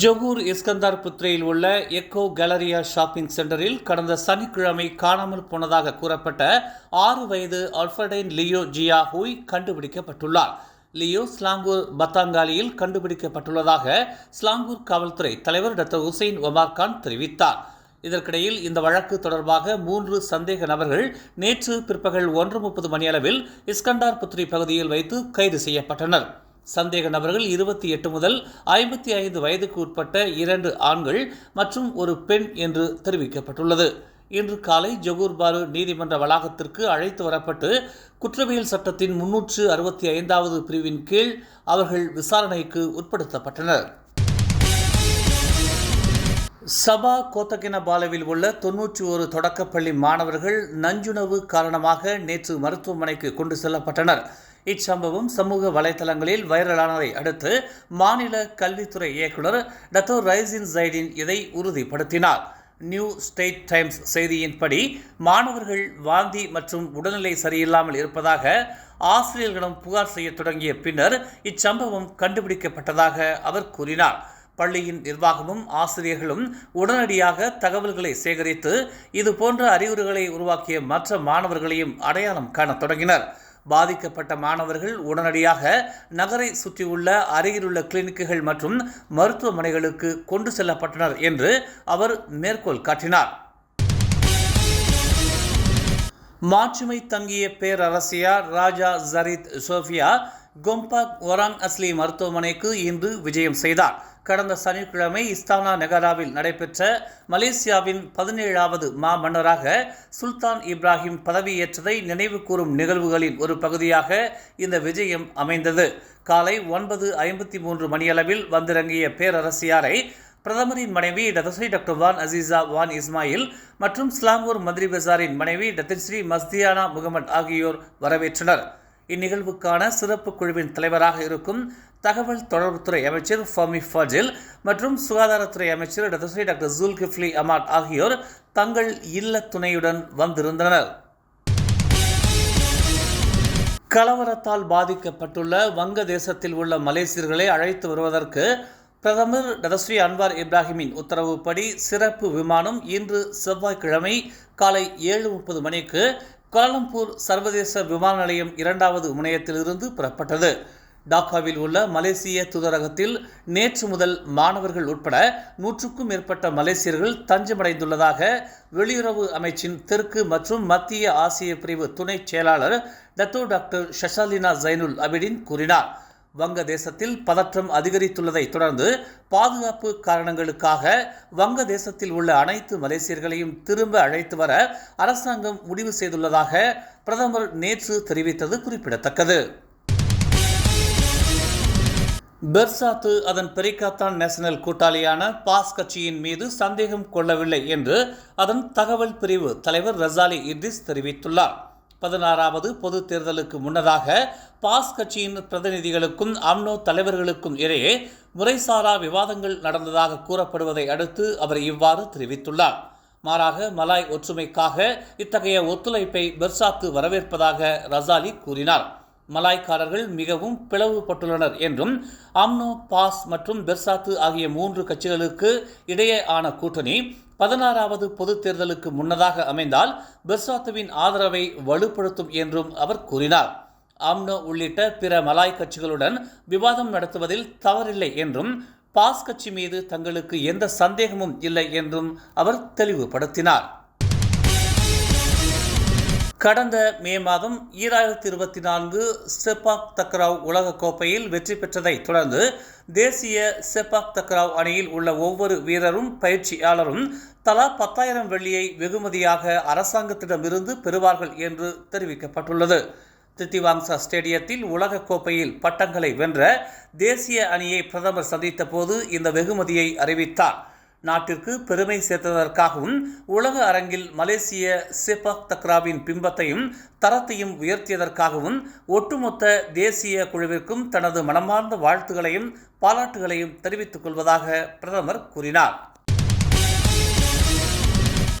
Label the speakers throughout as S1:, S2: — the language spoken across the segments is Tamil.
S1: ஜொகூர் இஸ்கந்தார் புத்ரையில் உள்ள எக்கோ கேலரியா ஷாப்பிங் சென்டரில் கடந்த சனிக்கிழமை காணாமல் போனதாக கூறப்பட்ட ஆறு வயது அல்ஃபடைன் லியோ ஜியா ஹூய் கண்டுபிடிக்கப்பட்டுள்ளார். லியோ ஸ்லாங்கூர் பத்தாங்காலியில் கண்டுபிடிக்கப்பட்டுள்ளதாக ஸ்லாங்கூர் காவல்துறை தலைவர் டாக்டர் ஹுசைன் ஒமார் கான் தெரிவித்தார். இதற்கிடையில் இந்த வழக்கு தொடர்பாக மூன்று சந்தேக நபர்கள் நேற்று பிற்பகல் ஒன்று முப்பது மணியளவில் இஸ்கண்டார் புத்ரி பகுதியில் வைத்து கைது செய்யப்பட்டனர். சந்தேக நபர்கள் இருபத்தி எட்டு முதல் ஐம்பத்தி ஐந்து வயதுக்கு உட்பட்ட இரண்டு ஆண்கள் மற்றும் ஒரு பெண் என்று தெரிவிக்கப்பட்டுள்ளது. இன்று காலை ஜகூர்பாரு நீதிமன்ற வளாகத்திற்கு அழைத்து வரப்பட்டு குற்றவியல் சட்டத்தின் முன்னூற்று அறுபத்தி ஐந்தாவது பிரிவின் கீழ் அவர்கள் விசாரணைக்கு உட்படுத்தப்பட்டனர். சபா கோத்தகினபாலவில் உள்ள தொன்னூற்றி ஒரு தொடக்கப்பள்ளி மாணவர்கள் நஞ்சுணவு காரணமாக நேற்று மருத்துவமனைக்கு கொண்டு செல்லப்பட்டனர். இச்சம்பவம் சமூக வலைதளங்களில் வைரலானதை அடுத்து மாநில கல்வித்துறை இயக்குனர் டத்தோ ரைசின் ஜைடின் இதை உறுதிப்படுத்தினார். நியூ ஸ்டேட் டைம்ஸ் செய்தியின்படி மாணவர்கள் வாந்தி மற்றும் உடல்நிலை சரியில்லாமல் இருப்பதாக ஆசிரியர்களிடம் புகார் செய்ய தொடங்கிய பின்னர் இச்சம்பவம் கண்டுபிடிக்கப்பட்டதாக அவர் கூறினார். பள்ளியின் நிர்வாகமும் ஆசிரியர்களும் உடனடியாக தகவல்களை சேகரித்து இது போன்ற அறிகுறிகளை உருவாக்கிய மற்ற மாணவர்களையும் அடையாளம் காணத் தொடங்கினர். பாதிக்கப்பட்ட மாணவர்கள் உடனடியாக நகரை சுற்றியுள்ள அருகிலுள்ள கிளினிக்குகள் மற்றும் மருத்துவமனைகளுக்கு கொண்டு செல்லப்பட்டனர் என்று அவர் மேற்கோள் காட்டினார். மாட்சிமை தங்கிய பேரரசியார் ராஜா ஜரித் சோஃபியா கொம்பாக் ஒராங் அஸ்லி மருத்துவமனைக்கு இன்று விஜயம் செய்தார். கடந்த சனிக்கிழமை இஸ்தானா நெகாராவில் நடைபெற்ற மலேசியாவின் பதினேழாவது மாமன்னராக சுல்தான் இப்ராஹிம் பதவியேற்றதை நினைவு கூறும் நிகழ்வுகளின் ஒரு பகுதியாக இந்த விஜயம் அமைந்தது. காலை ஒன்பது ஐம்பத்தி மூன்று மணியளவில் வந்திறங்கிய பேரரசியாரை பிரதமரின் மனைவி Datuk Seri doctor Wan Azizah Wan Ismail மற்றும் ஸ்லாங்கூர் மந்திரி பசாரின் மனைவி டத்திஸ்ரீ மஸ்தியானா முகமது ஆகியோர் வரவேற்றனர். இந்நிகழ்வுக்கான சிறப்பு குழுவின் தலைவராக இருக்கும் தகவல் தொடர்புத்துறை அமைச்சர் ஃபமி ஃபாஜில் மற்றும் சுகாதாரத்துறை அமைச்சர் doctor doctor Dzulkefly Ahmad ஆகியோர் தங்கள் இல்ல துணையுடன் வந்திருந்தனர். கலவரத்தால் பாதிக்கப்பட்டுள்ள வங்கதேசத்தில் உள்ள மலேசியர்களை அழைத்து வருவதற்கு பிரதமர் டதஸ்ரீ அன்வார் இப்ராஹிமின் உத்தரவுப்படி சிறப்பு விமானம் இன்று செவ்வாய்க்கிழமை காலை ஏழு முப்பது மணிக்கு கோலம்பூர் சர்வதேச விமான நிலையம் இரண்டாவது முனையத்திலிருந்து புறப்பட்டது. டாக்காவில் உள்ள மலேசிய தூதரகத்தில் நேற்று முதல் மாணவர்கள் உட்பட நூற்றுக்கும் மேற்பட்ட மலேசியர்கள் தஞ்சமடைந்துள்ளதாக வெளியுறவு அமைச்சின் தெற்கு மற்றும் மத்திய ஆசிய பிரிவு துணை செயலாளர் Dato doctor Shashalina Zainul Abidin கூறினார். வங்கதேசத்தில் பதற்றம் அதிகரித்துள்ளதை தொடர்ந்து பாதுகாப்பு காரணங்களுக்காக வங்கதேசத்தில் உள்ள அனைத்து மலேசியர்களையும் திரும்ப அழைத்து வர அரசாங்கம் முடிவு செய்துள்ளதாக பிரதமர் நேற்று தெரிவித்தது குறிப்பிடத்தக்கது. பெர்சாத்து அதன் பெரிகாத்தான் நேஷனல் கூட்டாளியான பாஸ் கட்சியின் மீது சந்தேகம் கொள்ளவில்லை என்று அதன் தகவல் பிரிவு தலைவர் ரசாலி இட்ரிஸ் தெரிவித்துள்ளார். பதினாறாவது பொது தேர்தலுக்கு முன்னதாக பாஸ் கட்சியின் பிரதிநிதிகளுக்கும் அம்னோ தலைவர்களுக்கும் இடையே முறைசாரா விவாதங்கள் நடந்ததாக கூறப்படுவதை அடுத்து அவர் இவ்வாறு தெரிவித்துள்ளார். மாறாக மலாய் ஒற்றுமைக்காக இத்தகைய ஒத்துழைப்பை பெர்சாத்து வரவேற்பதாக ரசாலி கூறினார். மலாய்க்காரர்கள் மிகவும் பிளவுபட்டுள்ளனர் என்றும் அம்னோ பாஸ் மற்றும் பெர்சாத்து ஆகிய மூன்று கட்சிகளுக்கு இடையே ஆன கூட்டணி பதினாறாவது பொது தேர்தலுக்கு முன்னதாக அமைந்தால் பெர்சாத்துவின் ஆதரவை வலுப்படுத்தும் என்றும் அவர் கூறினார். அம்னோ உள்ளிட்ட பிற மலாய் கட்சிகளுடன் விவாதம் நடத்துவதில் தவறில்லை என்றும் பாஸ் கட்சி மீது தங்களுக்கு எந்த சந்தேகமும் இல்லை என்றும் அவர் தெளிவுபடுத்தினார். கடந்த மே மாதம் ஈராயிரத்தி இருபத்தி நான்கு செப்பாக் தக்ராவ் உலகக்கோப்பையில் வெற்றி பெற்றதை தொடர்ந்து தேசிய செப்பாக் தக்ராவ் அணியில் உள்ள ஒவ்வொரு வீரரும் பயிற்சியாளரும் தலா பத்தாயிரம் வெள்ளியை வெகுமதியாக அரசாங்கத்திடமிருந்து பெறுவார்கள் என்று தெரிவிக்கப்பட்டுள்ளது. தித்திவாங்சா ஸ்டேடியத்தில் உலகக்கோப்பையில் பட்டங்களை வென்ற தேசிய அணியை பிரதமர் சந்தித்த போது இந்த வெகுமதியை அறிவித்தார். நாட்டிற்கு பெருமை சேர்த்ததற்காகவும் உலக அரங்கில் மலேசிய செபாக் தக்ராவின் பிம்பத்தையும் தரத்தையும் உயர்த்தியதற்காகவும் ஒட்டுமொத்த தேசிய குழுவிற்கும் தனது மனமார்ந்த வாழ்த்துகளையும் பாராட்டுகளையும் தெரிவித்துக் கொள்வதாக பிரதமர் கூறினார்.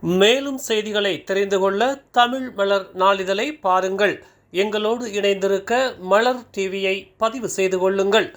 S1: மேலும் செய்திகளை தெரிந்து கொள்ள தமிழ் மலர் நாளிதழை பாருங்கள். எங்களோடு இணைந்திருக்க மலர் டிவியை பதிவு செய்து கொள்ளுங்கள்.